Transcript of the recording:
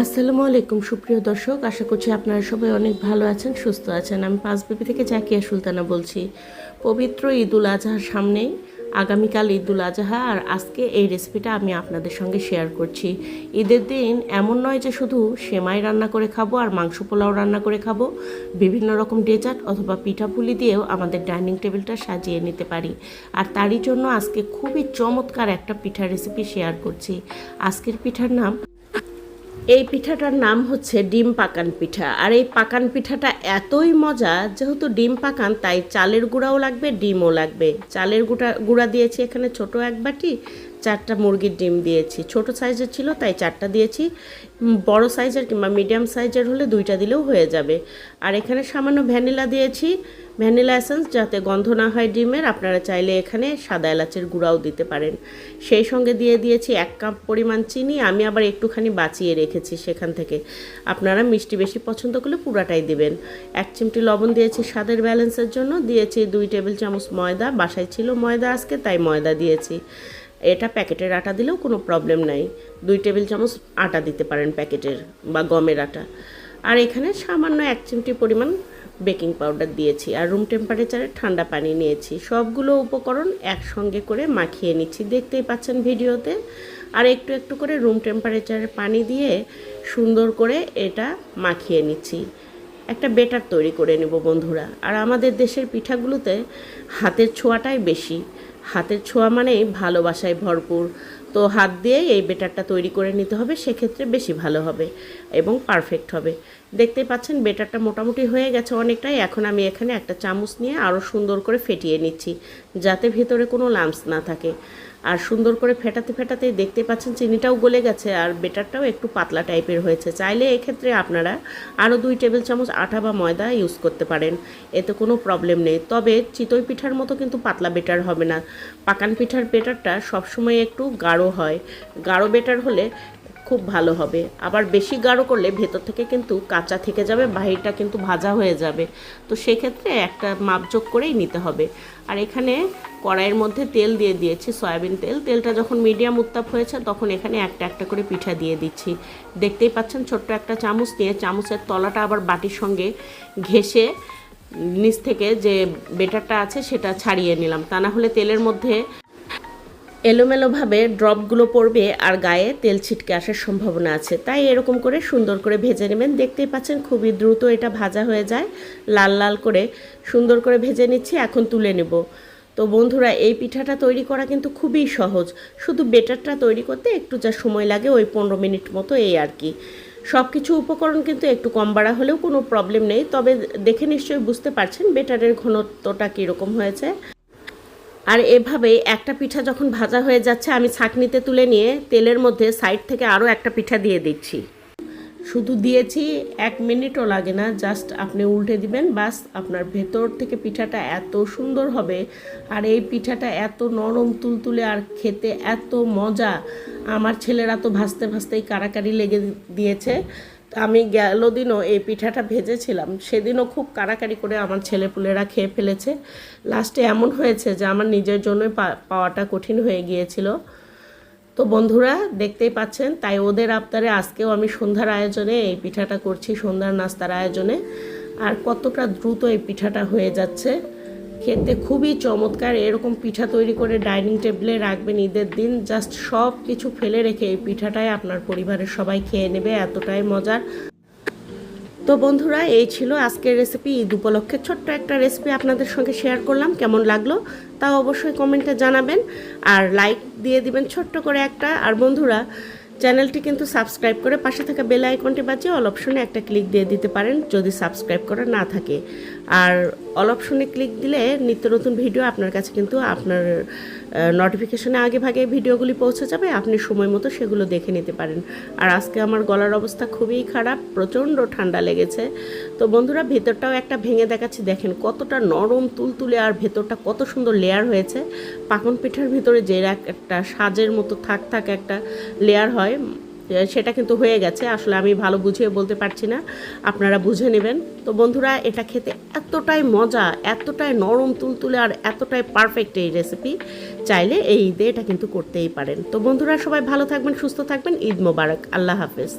আসসালামু আলাইকুম, সুপ্রিয় দর্শক। আশা করছি আপনারা সবাই অনেক ভালো আছেন, সুস্থ আছেন। আমি পাঁচবিপি থেকে জাকিয়া সুলতানা বলছি। পবিত্র ঈদুল আজহার সামনেই, আগামীকাল ঈদুল আজহা, আর আজকে এই রেসিপিটা আমি আপনাদের সঙ্গে শেয়ার করছি। ঈদের দিন এমন নয় যে শুধু সেমাই রান্না করে খাব আর মাংস পোলাও রান্না করে খাব, বিভিন্ন রকম ডেজার্ট অথবা পিঠাপুলি দিয়েও আমাদের ডাইনিং টেবিলটা সাজিয়ে নিতে পারি। আর তারই জন্য আজকে খুবই চমৎকার একটা পিঠা রেসিপি শেয়ার করছি। আজকের পিঠার নাম এই পিঠাটার নাম হচ্ছে ডিম পাকান পিঠা। আর এই পাকান পিঠাটা এতই মজা, যেহেতু ডিম পাকান, তাই চালের গুঁড়াও লাগবে, ডিমও লাগবে। চালের গুঁড়া গুঁড়া দিয়েছি এখানে ছোট এক বাটি চারটা মুরগির ডিম দিয়েছি। ছোট সাইজের ছিল, তাই চারটা দিয়েছি। বড় সাইজের কিংবা মিডিয়াম সাইজের হলে দুইটা দিলেও হয়ে যাবে। আর এখানে সামান্য ভ্যানিলা দিয়েছি, ভ্যানিলা এসেন্স, যাতে গন্ধ না হয় ডিমের। আপনারা চাইলে এখানে সাদা এলাচের গুঁড়াও দিতে পারেন। সেই সঙ্গে দিয়ে দিয়েছি এক কাপ পরিমাণ চিনি। আমি আবার একটুখানি বাঁচিয়ে রেখেছি সেখান থেকে। আপনারা মিষ্টি বেশি পছন্দ করলে পুরাটাই দিবেন। এক চিমটি লবণ দিয়েছি স্বাদের ব্যালেন্সের জন্য। দিয়েছি দুই টেবিল চামচ ময়দা। বাসায় ছিল ময়দা আজকে, তাই ময়দা দিয়েছি। এটা প্যাকেটের আটা দিলেও কোনো প্রবলেম নাই। দুই টেবিল চামচ আটা দিতে পারেন প্যাকেটের বা গমের আটা। আর এখানে সামান্য এক চিমটি পরিমাণ বেকিং পাউডার দিয়েছি আর রুম টেম্পারেচারে ঠান্ডা পানি নিয়েছি। সবগুলো উপকরণ একসঙ্গে করে মাখিয়ে নিচ্ছি। দেখতেই পাচ্ছেন ভিডিওতে। আর একটু একটু করে রুম টেম্পারেচারে পানি দিয়ে সুন্দর করে এটা মাখিয়ে নিচ্ছি। একটা বেটার তৈরি করে নেব বন্ধুরা। আর আমাদের দেশের পিঠাগুলোতে হাতের ছোঁয়াটাই বেশি। হাতের ছোঁয়া মানেই ভালোবাসায় ভরপুর। তো হাত দিয়ে এই বেটারটা তৈরি করে নিতে হবে, সেক্ষেত্রে বেশি ভালো হবে এবং পারফেক্ট হবে। দেখতে পাচ্ছেন, বেটারটা মোটামুটি হয়ে গেছে অনেকটাই। এখন আমি এখানে একটা চামচ নিয়ে আরও সুন্দর করে ফেটিয়ে নিচ্ছি, যাতে ভেতরে কোনো লাম্পস না থাকে। আর সুন্দর করে ফেটাতে ফেটাতে দেখতে পাচ্ছেন চিনিটাও গলে গেছে আর বেটারটাও একটু পাতলা টাইপের হয়েছে। চাইলে এক্ষেত্রে আপনারা আরও দুই টেবিল চামচ আটা বা ময়দা ইউজ করতে পারেন, এতে কোনো প্রবলেম নেই। তবে চিতই পিঠার মতো কিন্তু পাতলা বেটার হবে না। পাকান পিঠার বেটারটা সবসময় একটু গাঢ় হয়। গাঢ় বেটার হলে খুব ভালো হবে। আবার বেশি গাঢ় করলে ভেতর থেকে কিন্তু কাঁচা থেকে যাবে, বাহিরটা কিন্তু ভাজা হয়ে যাবে। তো সেক্ষেত্রে একটা মাপযোগ করেই নিতে হবে। আর এখানে কড়াইয়ের মধ্যে তেল দিয়ে দিয়েছি, সয়াবিন তেল। তেলটা যখন মিডিয়াম উত্তাপ হয়েছে, তখন এখানে একটা একটা করে পিঠা দিয়ে দিচ্ছি। দেখতেই পাচ্ছেন, ছোট্ট একটা চামচ দিয়ে চামচের তলাটা আবার বাটির সঙ্গে ঘেঁষে নিচ থেকে যে বেটারটা আছে, সেটা ছাড়িয়ে নিলাম। তা না হলে তেলের মধ্যে এলোমেলোভাবে ড্রপগুলো পড়বে আর গায়ে তেল ছিটকে আসার সম্ভাবনা আছে। তাই এরকম করে সুন্দর করে ভেজে নেবেন। দেখতেই পাচ্ছেন খুবই দ্রুত এটা ভাজা হয়ে যায়। লাল লাল করে সুন্দর করে ভেজে নিচ্ছি, এখন তুলে নেব। তো বন্ধুরা, এই পিঠাটা তৈরি করা কিন্তু খুবই সহজ। শুধু বেটারটা তৈরি করতে একটু যা সময় লাগে ওই পনেরো মিনিট মতো এই আর কি। সব কিছু উপকরণ কিন্তু একটু কম বাড়া হলেও কোনো প্রবলেম নেই। তবে দেখে নিশ্চয়ই বুঝতে পারছেন বেটারের ঘনত্বটা কীরকম হয়েছে। আর এভাবে একটা পিঠা যখন ভাজা হয়ে যাচ্ছে, আমি ছাঁকনিতে তুলে নিয়ে তেলের মধ্যে সাইড থেকে আরও একটা পিঠা দিয়ে দিচ্ছি। শুধু দিয়েছি, এক মিনিটও লাগে না, জাস্ট আপনি উল্টে দিবেন, বাস আপনার ভেতর থেকে পিঠাটা এত সুন্দর হবে, আর এই পিঠাটা এত নরম তুলতুলে আর খেতে এত মজা, আমার ছেলেরা তো ভাজতে ভাজতেই কারাকারি লেগে দিয়েছে। আমি গেল দিনও এই পিঠাটা ভেজেছিলাম। সেদিনও খুব কারাকারি করে আমার ছেলেপুলেরা খেয়ে ফেলেছে। লাস্টে এমন হয়েছে যে আমার নিজের জন্যই পাওয়াটা কঠিন হয়ে গিয়েছিল। তো বন্ধুরা, দেখতেই পাচ্ছেন, তাই ওদের আবদারে আজকেও আমি সন্ধ্যার আয়োজনে এই পিঠাটা করছি, সন্ধ্যার নাস্তার আয়োজনে। আর কতটা দ্রুত এই পিঠাটা হয়ে যাচ্ছে। খেতে খুবই চমৎকার। এরকম পিঠা তৈরি করে ডাইনিং টেবিলে রাখবেন ঈদের দিন। জাস্ট সব কিছু ফেলে রেখে এই পিঠাটাই আপনার পরিবারের সবাই খেয়ে নেবে, এতটাই মজার। তো বন্ধুরা, এই ছিল আজকের রেসিপি ঈদ উপলক্ষে। ছোট্ট একটা রেসিপি আপনাদের সঙ্গে শেয়ার করলাম, কেমন লাগল তা অবশ্যই কমেন্টে জানাবেন। আর লাইক দিয়ে দিবেন ছোট্ট করে একটা। আর বন্ধুরা চ্যানেলটি কিন্তু সাবস্ক্রাইব করে পাশে থাকা বেল আইকনটি বাজিয়ে অল অপশনে একটা ক্লিক দিয়ে দিতে পারেন যদি সাবস্ক্রাইব করা না থাকে। আর অল অপশনে ক্লিক দিলে নিত্য নতুন ভিডিও আপনার কাছে কিন্তু আপনার নোটিফিকেশনে আগে ভাগে ভিডিওগুলি পৌঁছে যাবে, আপনি সময় মতো সেগুলো দেখে নিতে পারেন। আর আজকে আমার গলার অবস্থা খুবই খারাপ, প্রচণ্ড ঠান্ডা লেগেছে। তো বন্ধুরা, ভেতরটাও একটা ভেঙে দেখাচ্ছি, দেখেন কতটা নরম, তুলতুলে, আর ভেতরটা কত সুন্দর লেয়ার হয়েছে। পাকন পিঠার ভিতরে যে এক- একটা সাজের মতো থাক থাক একটা লেয়ার হয়। এ, সেটা কিন্তু হয়ে গেছে। আসলে আমি ভালো বুঝিয়ে বলতে পারছি না। আপনারা বুঝে নেবেন। তো বন্ধুরা এটা খেতে এতটাই মজা এতটাই নরম তুলতুলে আর এতটাই পারফেক্ট এই রেসিপি চাইলে এই ঈদে এটা কিন্তু করতেই পারেন। তো বন্ধুরা সবাই ভালো থাকবেন সুস্থ থাকবেন। ঈদ মোবারক। আল্লাহ হাফেজ।